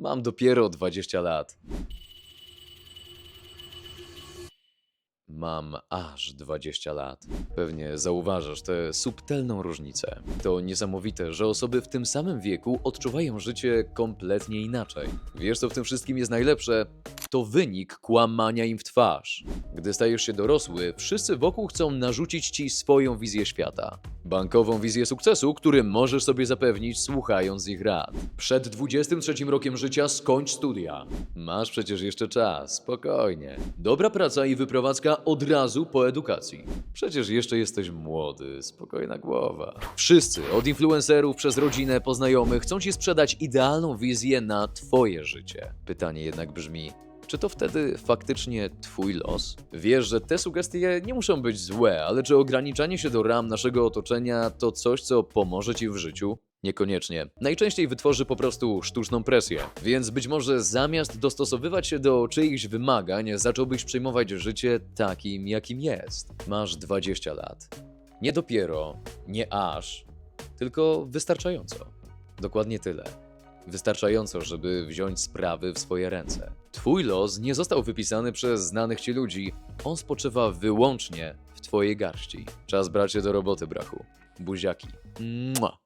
Mam dopiero 20 lat. Mam aż 20 lat. Pewnie zauważasz tę subtelną różnicę. To niesamowite, że osoby w tym samym wieku odczuwają życie kompletnie inaczej. Wiesz, co w tym wszystkim jest najlepsze? To wynik kłamania im w twarz. Gdy stajesz się dorosły, wszyscy wokół chcą narzucić ci swoją wizję świata. Bankową wizję sukcesu, który możesz sobie zapewnić słuchając ich rad. Przed 23 rokiem życia skończ studia. Masz przecież jeszcze czas, spokojnie. Dobra praca i wyprowadzka od razu po edukacji. Przecież jeszcze jesteś młody, spokojna głowa. Wszyscy, od influencerów przez rodzinę po znajomych, chcą ci sprzedać idealną wizję na twoje życie. Pytanie jednak brzmi, czy to wtedy faktycznie twój los? Wiesz, że te sugestie nie muszą być złe, ale czy ograniczanie się do ram naszego otoczenia to coś, co pomoże ci w życiu? Niekoniecznie. Najczęściej wytworzy po prostu sztuczną presję. Więc być może zamiast dostosowywać się do czyichś wymagań, zacząłbyś przyjmować życie takim, jakim jest. Masz 20 lat. Nie dopiero, nie aż, tylko wystarczająco. Dokładnie tyle. Wystarczająco, żeby wziąć sprawy w swoje ręce. Twój los nie został wypisany przez znanych ci ludzi, on spoczywa wyłącznie twojej garści. Czas brać się do roboty, brachu. Buziaki. Mua.